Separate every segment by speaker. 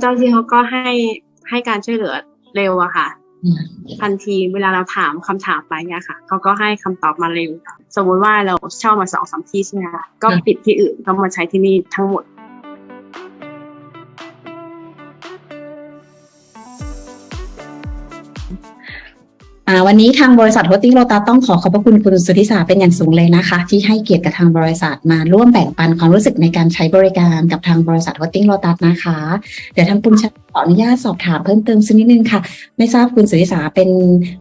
Speaker 1: เจ้าหน้าที่เขาก็ให้ให้การช่วยเหลือเร็วอะค่ะ
Speaker 2: อืม
Speaker 1: ทันทีเวลาเราถามคำถามไปเนี่ยค่ะเขาก็ให้คำตอบมาเร็ว สมมุติว่าเราเช่ามาสองสามที่ใช่ไหมคะก็ปิดที่อื่นก็มาใช้ที่นี่ทั้งหมด
Speaker 2: อ่า วันนี้ทางบริษัทโฮสติ้งโ t ตัสต้องขอขอบพระคุณคุณสุทธิสาเป็นอย่างสูงเลยนะคะ ที่ให้เกียรติกับทางบริษัทมาร่วมแบ่งปันความรู้สึกในการใช้บริการกับทางบริษัทโฮสติ้งโ t ตัสนะคะ เดี๋ยวทางคุณชาขออนุญาตสอบถามเพิ่มเติมสักนิดนึงค่ะ ไม่ทราบคุณสุทธิสาเป็น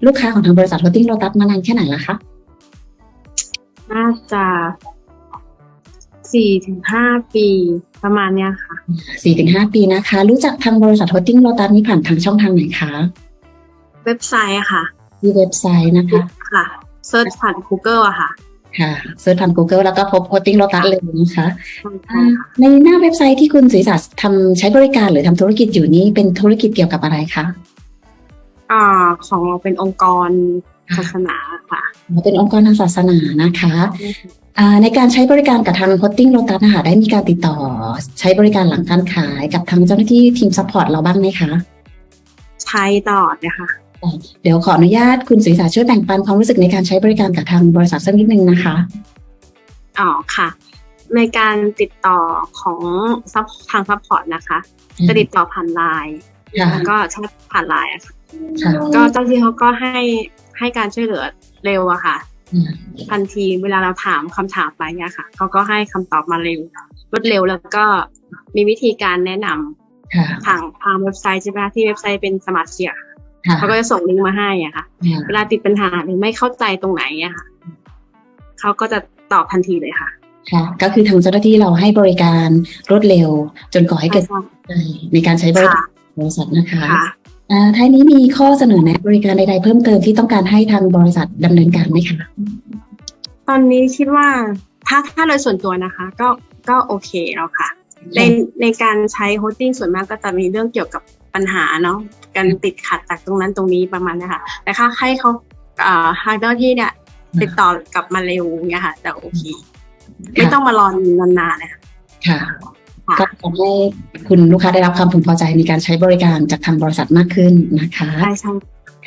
Speaker 2: ลูกค้าของทางบริษัทโฮสติ้งโ t ตัสมานานแค่ไหนแล้วคะ
Speaker 1: น่าจะสี่ถึงห้าปีประมาณเนี้ยค่ะ
Speaker 2: สี่ถึงห้าปีนะคะ รู้จักทางบริษัทโฮสติ้งโ t ตัสนี้ผ่านทางช่องทางไหนคะ
Speaker 1: เว็บไซต์อะค่ะ
Speaker 2: ที่เว็บไซต์นะคะ
Speaker 1: ค่ะเซิร์ชผ่าน Google อะค่ะ
Speaker 2: ค่ะเซิร์ชผ่าน Google แล้วก็พบโฮสติ้งโ t ตัสเลยนะคะ
Speaker 1: ใช่
Speaker 2: อ่า
Speaker 1: ค่ะ
Speaker 2: ในหน้าเว็บไซต์ที่คุณสุริศักดิ์ทำใช้บริการหรือทำธุรกิจอยู่นี้เป็นธุรกิจเกี่ยวกับอะไรคะ
Speaker 1: อ่าของเราเป็นองค์กรศาสนาค่ะ
Speaker 2: เป็นองค์กรทางศาสนานะคะอ่าในการใช้บริการกับทางโฮสติ้งโ t ตัสนะคะได้มีการติดต่อ ใช้บริการหลังการขายกับทางเจ้าหน้าที่ทีมซัพพอร์ตเราบ้างไหมคะ
Speaker 1: ใช้ตลอดเลยค่ะ
Speaker 2: เดี๋ยวขออนุญาตคุณสุริศักดิ์ช่วยแบ่งปันความรู้สึกในการใช้บริการกับทางบริษัทสักนิดนึงนะคะ
Speaker 1: อ๋อค่ะ ในการติดต่อของซัพทางซัพพอร์ตนะคะ จะติดต่อผ่านไลน์
Speaker 2: ค่ะ
Speaker 1: แล้วก็แชทผ่านไลน์อะค่ะ
Speaker 2: ค่ะ
Speaker 1: ก็เจ้าหน้าที่เขาก็ให้ให้การช่วยเหลือเร็วอะค่ะ
Speaker 2: อืม
Speaker 1: ทันทีเวลาเราถามคำถามไปเนี่ยค่ะเขาก็ให้คำตอบมาเร็วรวดเร็วแล้วก็มีวิธีการแนะนำ
Speaker 2: ค่ะ
Speaker 1: ทางทางเว็บไซต์ใช่ไหมคะที่เว็บไซต์เป็นสมาร์ทเชีย
Speaker 2: ค่ะ
Speaker 1: เขาก็จะส่งลิงก์มาให้อะค่ะ
Speaker 2: ค่ะ
Speaker 1: เวลาติดปัญหาหรือไม่เข้าใจตรงไหนอะค่ะเขาก็จะตอบทันทีเลยค่ะ
Speaker 2: ค่ะก็คือทางเจ้าหน้าที่เราให้บริการรวดเร็ว จนก่อให้เกิด
Speaker 1: ใช่
Speaker 2: ในการใช้บริการ
Speaker 1: ค่ะ
Speaker 2: บริษัทนะคะ
Speaker 1: ค่ะ
Speaker 2: อ่าท้ายนี้มีข้อเสนอแนะบริการใดๆเพิ่มเติมที่ต้องการให้ทางบริษัทดำเนินการไหมคะ
Speaker 1: ตอนนี้คิดว่าถ้าถ้าโดยส่วนตัวนะคะ ก็ก็โอเคแล้วค่ะ ในในการใช้โฮสติ้งส่วนมากก็จะมีเรื่องเกี่ยวกับ ปัญหาเนาะการติดขัดจากตรงนั้นตรงนี้ประมาณเนี้ค่ะ แต่ถ้าให้เขาอ่าทางเจ้าหน้าที่เนี่ย ติดต่อกลับมาเร็วเนี่ยค่ะจะโอเคไม่ต้องมารอนานๆเลยค่ะ
Speaker 2: ค่ะ
Speaker 1: ค่ะ
Speaker 2: ก็ทำให้คุณลูกค้าได้รับความพึงพอใจในการใช้บริการจากทางบริษัทมากขึ้นนะคะ
Speaker 1: ใช่ใช่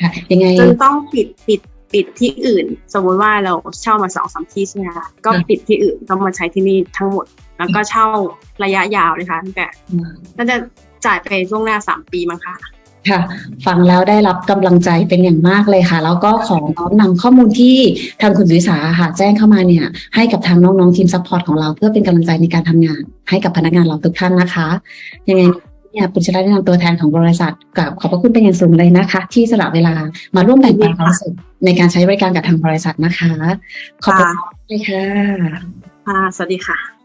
Speaker 2: ค่ะ ยังไง
Speaker 1: จนต้องปิดปิดปิดที่อื่น สมมุติว่าเราเช่ามาสองสามที่ใช่ไหมคะก็ปิดที่อื่นก็มาใช้ที่นี่ทั้งหมด แล้วก็เช่าระยะยาวเลยค่ะตั้งแต่น่าจะ จ่ายไปช่วงหน้าสามปีมั้งค่ะ
Speaker 2: ค่ะ ฟังแล้วได้รับกำลังใจเป็นอย่างมากเลยค่ะ แล้วก็ขอน้อมนำข้อมูลที่ทางคุณสุริสาค่ะแจ้งเข้ามาเนี่ย ให้กับทางน้องๆทีมซัพพอร์ตของเราเพื่อเป็นกำลังใจในการทำงาน ให้กับพนักงานเราทุกท่านนะคะ ยังไงเนี่ยปุญชลาได้นำตัวแทนของบริษัทกับขอบพระคุณเป็นอย่างสูงเลยนะคะ ที่สละเวลามาร่วมแบ่งปันความรู้สึกในการใช้บริการกับทางบริษัทนะคะ ขอบคุณเลยค่ะ
Speaker 1: ค่ะ สวัสดีค่ะ